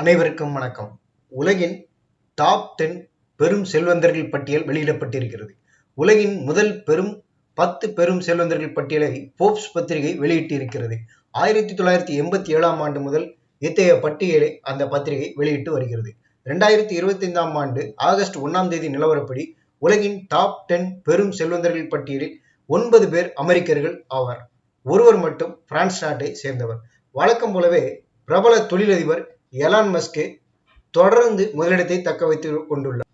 அனைவருக்கும் வணக்கம். உலகின் டாப் டென் பெரும் செல்வந்தர்கள் பட்டியல் வெளியிடப்பட்டிருக்கிறது. உலகின் முதல் பெரும் பத்து பெரும் செல்வந்தர்கள் பட்டியலை போப்ஸ் பத்திரிகை வெளியிட்டிருக்கிறது. ஆயிரத்தி தொள்ளாயிரத்தி எண்பத்தி ஏழாம் ஆண்டு முதல் இத்தகைய பட்டியலை அந்த பத்திரிகை வெளியிட்டு வருகிறது? ரெண்டாயிரத்தி இருபத்தி ஐந்தாம் ஆண்டு ஆகஸ்ட் ஒன்றாம் தேதி நிலவரப்படி உலகின் டாப் டென் பெரும் செல்வந்தர்கள் பட்டியலில் ஒன்பது பேர் அமெரிக்கர்கள் ஆவார். ஒருவர் மட்டும் பிரான்ஸ் நாட்டை சேர்ந்தவர். வழக்கம் போலவே பிரபல தொழிலதிபர் எலான் மஸ்கே தொடர்ந்து முதலிடத்தை தக்க வைத்துக் கொண்டுள்ளார்.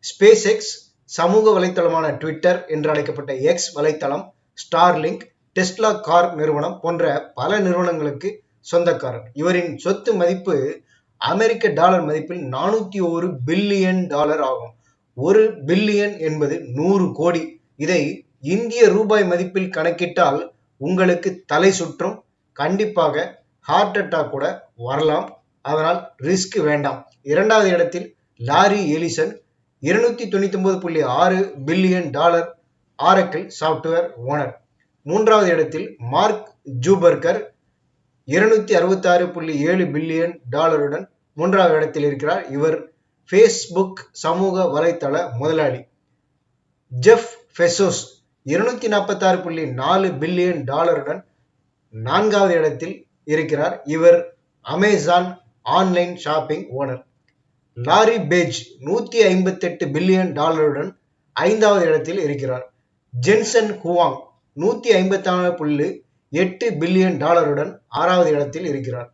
ஸ்பேஸ் எக்ஸ் சமூக வலைத்தளமான ட்விட்டர் என்று அழைக்கப்பட்ட எக்ஸ் வலைத்தளம் ஸ்டார்லிங்க் டெஸ்லா கார் நிறுவனம் போன்ற பல நிறுவனங்களுக்கு சொந்தக்காரர். இவரின் சொத்து மதிப்பு அமெரிக்க டாலர் மதிப்பில் நானூத்தி ஒரு பில்லியன் டாலர் ஆகும். ஒரு பில்லியன் என்பது நூறு கோடி. இதை இந்திய ரூபாய் மதிப்பில் கணக்கிட்டால் உங்களுக்கு தலை சுற்றும். கண்டிப்பாக ஹார்ட் அட்டாக் கூட வரலாம். அதனால் ரிஸ்க் வேண்டாம். இரண்டாவது இடத்தில் லாரி எலிசன் இருநூத்தி தொண்ணூத்தி ஒன்பது புள்ளி ஆறு billion dollar Oracle software owner மூன்றாவது இடத்தில் மார்க் ஜூபர்கர் இருநூத்தி அறுபத்தாறு புள்ளி ஏழு பில்லியன் டாலருடன் மூன்றாவது இடத்தில் இருக்கிறார். இவர் ஃபேஸ்புக் சமூக வலைத்தள முதலாளி. ஜெஃப் ஃபெசோஸ் இருநூத்தி நாற்பத்தாறு புள்ளி நாலு பில்லியன் டாலருடன் நான்காவது இடத்தில் இருக்கிறார். இவர் Amazon online shopping owner. Larry Page நூற்றி ஐம்பத்தி எட்டு பில்லியன் டாலருடன் ஐந்தாவது இடத்தில் இருக்கிறார். ஜென்சன் ஹுவாங் நூற்றி ஐம்பத்தாறு புள்ளி எட்டு பில்லியன் டாலருடன் ஆறாவது இடத்தில் இருக்கிறார்.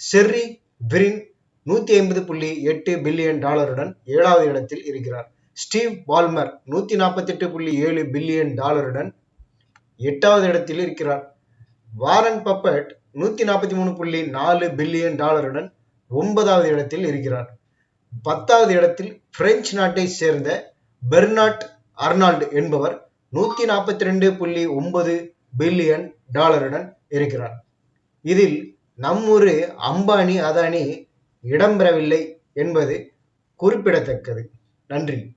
செர்ரி பிரின் நூற்றி ஐம்பது புள்ளி எட்டு பில்லியன் டாலருடன் ஏழாவது இடத்தில் இருக்கிறார். ஸ்டீவ் பால்மர் நூற்றி நாற்பத்தெட்டு புள்ளி ஏழு பில்லியன் டாலருடன் எட்டாவது இடத்தில் இருக்கிறார். வாரன் பப்பட் நூற்றி நாற்பத்தி மூணு புள்ளி நாலு பில்லியன் டாலருடன் ஒன்பதாவது இடத்தில் இருக்கிறார். பத்தாவது இடத்தில் பிரெஞ்சு நாட்டை சேர்ந்த பெர்னாட் அர்னால்டு என்பவர் நூத்தி நாற்பத்தி ரெண்டு புள்ளி ஒன்பது பில்லியன் டாலருடன் இருக்கிறார். இதில் நம்மூர் அம்பானி அதானி இடம்பெறவில்லை என்பது குறிப்பிடத்தக்கது. நன்றி.